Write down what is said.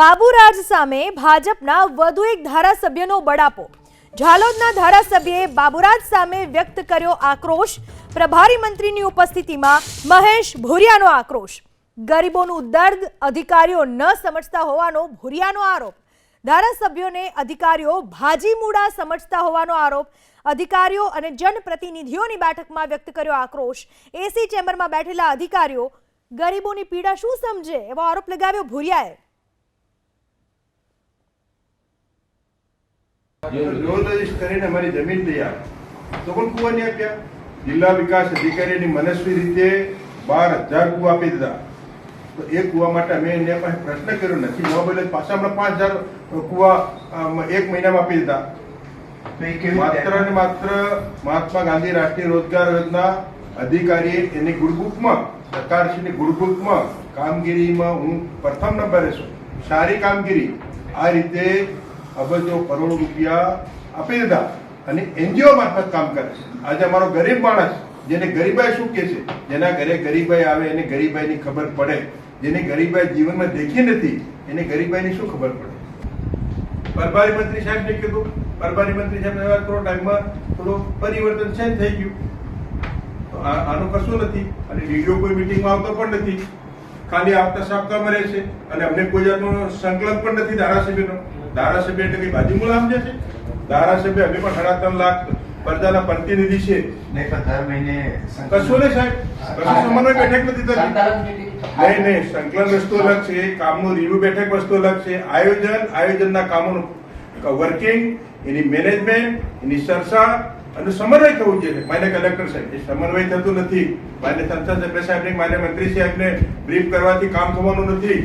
બાબુરાજ સામે ભાજપના વધુ એક ધારાસભ્યનો બડાપો ઝાલોદના ધારાસભ્યએ બાબુરાજ સામે વ્યક્ત કર્યો આક્રોશ. પ્રભારી મંત્રીની ઉપસ્થિતિમાં મહેશ ભુરિયાનો આક્રોશ. ગરીબોનું દર્દ અધિકારીઓ ન સમજતા હોવાનો ભુરિયાનો આરોપ. ધારાસભ્યોને અધિકારીઓ ભાજી મૂડા સમજતા હોવાનો આરોપ. અધિકારીઓ અને જનપ્રતિનિધિઓની બેઠકમાં વ્યક્ત કર્યો આક્રોશ. એસી ચેમ્બરમાં બેઠેલા અધિકારીઓ, ગરીબોની પીડા શું સમજે એવો આરોપ લગાવ્યો ભુરિયાએ. કરીને અમારી જમીન તૈયાર. તો પણ કુવા નહીં આપ્યા? જિલ્લા વિકાસ અધિકારીની મનસ્વી રીતે બાર હજાર કુવા આપી દીધા. તો એ કુવા માટે અમે એને પાસે પ્રશ્ન કર્યો નથી. ન બોલે પાછા હમણાં પાંચ હજાર કુવા એક મહિનામાં આપી દીધા. તો એ કેવી માત્ર ને માત્ર મહાત્મા ગાંધી રાષ્ટ્રીય રોજગાર યોજના અધિકારીએ એની ગુડબુકમાં સરકારશ્રીની ગુડબુકમાં કામગીરીમાં હું પ્રથમ નંબરે છું. સારી કામગીરી આ રીતે અબજો કરોડ રૂપિયા આપી દીધા અને એનજીઓ મારફત કામ કરે છે. આજે અમારો ગરીબ માણસ, જેને ગરીબાઈ શું કે છે? જેના ઘરે ગરીબાઈ આવે, એને ગરીબાઈની ખબર પડે. જેને ગરીબાઈ જીવનમાં દેખી નથી, એને ગરીબાઈની શું ખબર પડે? પરભારી મંત્રી સાહેબને કીધું. પરભારી મંત્રી સાહેબ થોડો ટાઈમમાં થોડું પરિવર્તન છે થઈ ગયું. આનું કશું નથી. અને ડીડીઓ કોઈ મિટિંગમાં આવતો પણ નથી. ખાલી આવતા સાપતામાં રહે છે. અને અમને કોઈ જાતનો સંકલન પણ નથી ધારાસભ્યનો. ધારાસભ્ય એટલે કઈ બાજુ સમજે છે? ધારાસભ્ય અમે પણ સાડા ત્રણ લાખ પ્રજાના પ્રતિનિધિ છે. કશું નહીં સાહેબ. કશું સમન્વય બેઠક નથી થતી. નહીં નહીં સંકલન વસ્તુ અલગ છે કામનું રિવ્યુ બેઠક વસ્તુ અલગ છે. આયોજન આયોજનના કામોનું વર્કિંગ એની મેનેજમેન્ટ એની ચર્ચા અને સમન્વય થવું જોઈએ. માન્ય કલેક્ટર સાહેબ એ સમન્વય થતું નથી. માન્ય સંસદ સભ્ય સાહેબને માન્ય મંત્રી સાહેબને બ્રીફ કરવાથી કામ થવાનું નથી.